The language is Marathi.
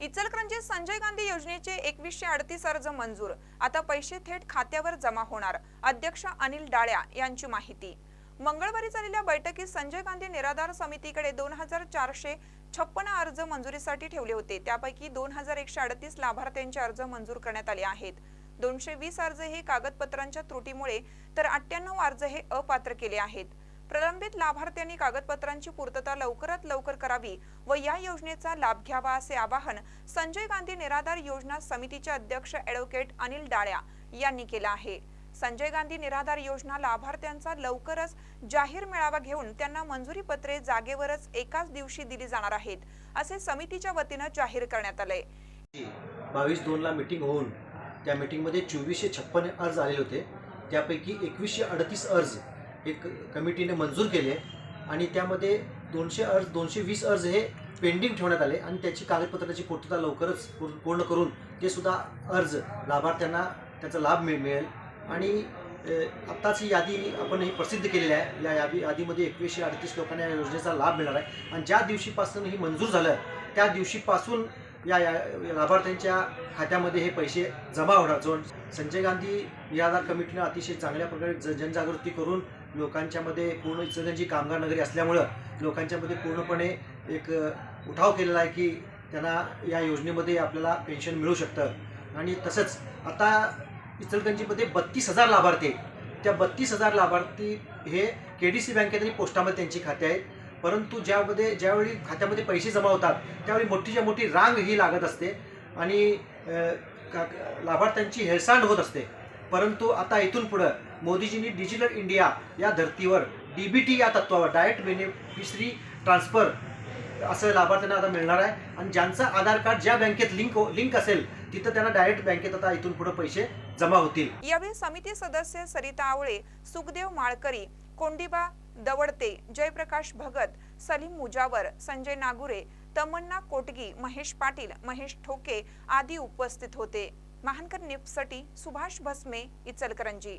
इचलकरंजी संजय गांधी योजनेचे एकवीसशे अडतीस अर्ज मंजूर. आता पैसे थेट खात्यावर जमा होणार अध्यक्ष अनिल डाळ्या यांची माहिती. मंगळवारी झालेल्या बैठकीत संजय गांधी निराधार समितीकडे दोन हजार चारशे छप्पन अर्ज मंजुरीसाठी ठेवले होते. त्यापैकी दोन हजार एकशे अडतीस लाभार्थ्यांचे अर्ज मंजूर करण्यात आले आहेत. दोनशे वीस अर्ज हे कागदपत्रांच्या त्रुटीमुळे तर अठ्ठ्याण्णव अर्ज हे अपात्र केले आहेत. प्रलंबित लाभार्थ्यांनी कागदपत्रांची पूर्तता लवकरात लवकर करावी व या योजनेचा लाभ घ्यावा असे आवाहन संजय गांधी निराधार योजना समितीचे अध्यक्ष ॲडव्होकेट अनिल डाळ्या यांनी केलं आहे. संजय गांधी निराधार योजना लाभार्थ्यांचा लवकरच जाहीर मेळावा घेऊन त्यांना मंजुरी पत्रे जागेवरच एकाच दिवशी दिली जाणार आहेत असे समितीच्या वतीनं जाहीर करण्यात आले बावीस दोनला मीटिंग होऊन त्या मिटिंगमध्ये चोवीसशे छप्पन अर्ज आलेले होते. त्यापैकी एकवीसशे अडतीस अर्ज एक कमिटीने मंजूर केले आणि त्यामध्ये दोनशे अर्ज दोनशे वीस अर्ज हे पेंडिंग ठेवण्यात आले आणि त्याची कागदपत्राची पूर्तता लवकरच पूर्ण करून ते सुद्धा अर्ज लाभार्थ्यांना त्याचा लाभ मिळ मिळेल. आणि आत्ताच ही यादी आपण ही प्रसिद्ध केलेली आहे. या यादी यादीमध्ये एकवीसशे अडतीस लोकांना या योजनेचा लाभ मिळणार आहे. आणि ज्या दिवशीपासून ही मंजूर झालं त्या दिवशीपासून या या या लाभार्थ्यांच्या खात्यामध्ये हे पैसे जमा होणार. जो संजय गांधी निराधार कमिटीनं अतिशय चांगल्या प्रकारे ज जनजागृती करून लोकांच्यामध्ये पूर्ण इचलकरंजी कामगार नगरी असल्यामुळं लोकांच्यामध्ये पूर्णपणे एक उठाव केलेला आहे की त्यांना या योजनेमध्ये आपल्याला पेन्शन मिळू शकतं. आणि तसंच आता इचलकरंजीमध्ये बत्तीस हजार लाभार्थी त्या बत्तीस हजार लाभार्थी हे के डी सी बँकेत आणि पोस्टामध्ये त्यांची खाते आहेत. परंतु ज्यामध्ये ज्यावेळी खात्यामध्ये पैसे जमा होतात त्यावेळी मोठीच्या मोठी रांग ही लागत असते आणि का- लाभार्थ्यांची हेळसांड होत असते. परंतु आता इथून पुढं मोदीजींनी डिजिटल इंडिया या धर्तीवर डी बी टी या तत्वावर डायरेक्ट बेनिफिशरी ट्रान्सफर असं लाभार्थ्यांना आता मिळणार आहे. आणि ज्यांचं आधार कार्ड ज्या बँकेत लिंक लिंक हो- असेल तिथं त्यांना डायरेक्ट बँकेत आता इथून पुढे पैसे जमा होतील. यावेळी समिती सदस्य सरिता आवळे सुखदेव माळकरी कोंडिबा दवडते जयप्रकाश भगत सलीम मुजावर संजय नागुरे तमन्ना कोटगी महेश पाटील महेश ठोके आदी उपस्थित होते. महानकर निप्ससाठी सुभाष भस्मे इचलकरंजी.